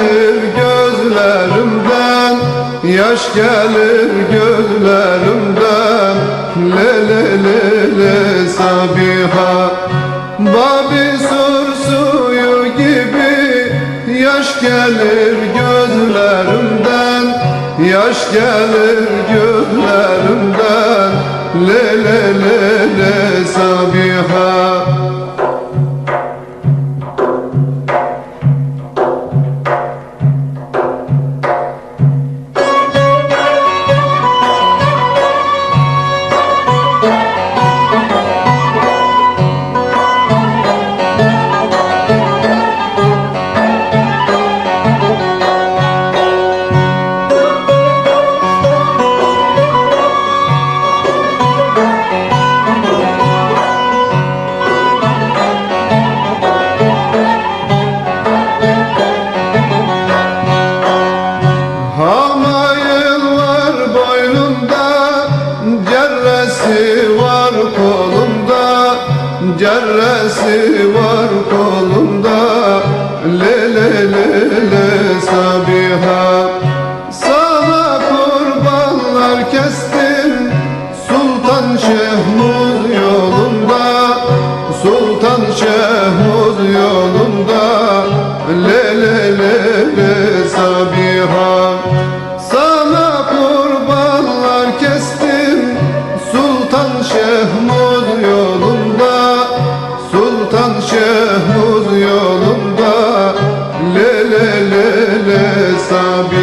gelir gözlerimden Yaş gelir gözlerimden. Le le le le Sabiha. Babi sur suyu gibi Yaş gelir gözlerimden Yaş gelir gözlerimden. Le le le le Sabiha Cerresi var kolunda. Le le le le Sabiha le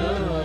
إله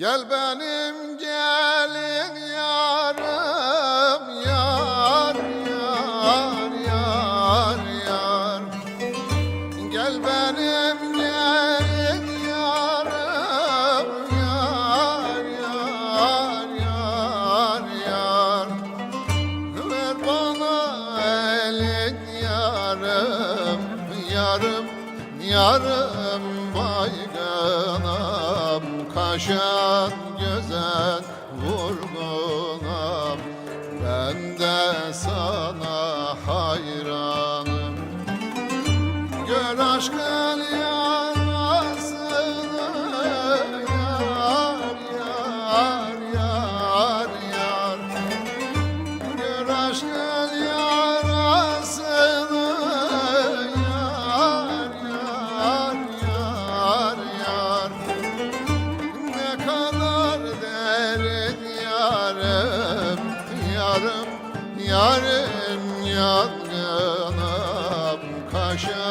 Gel benim gelin yarım yar yar yar yar. Gel benim gelin yarım yar yar yar yar. Ver bana elin yarım yarım yarım baygana. Yaşam güzel yarım yarım yangınım kaşım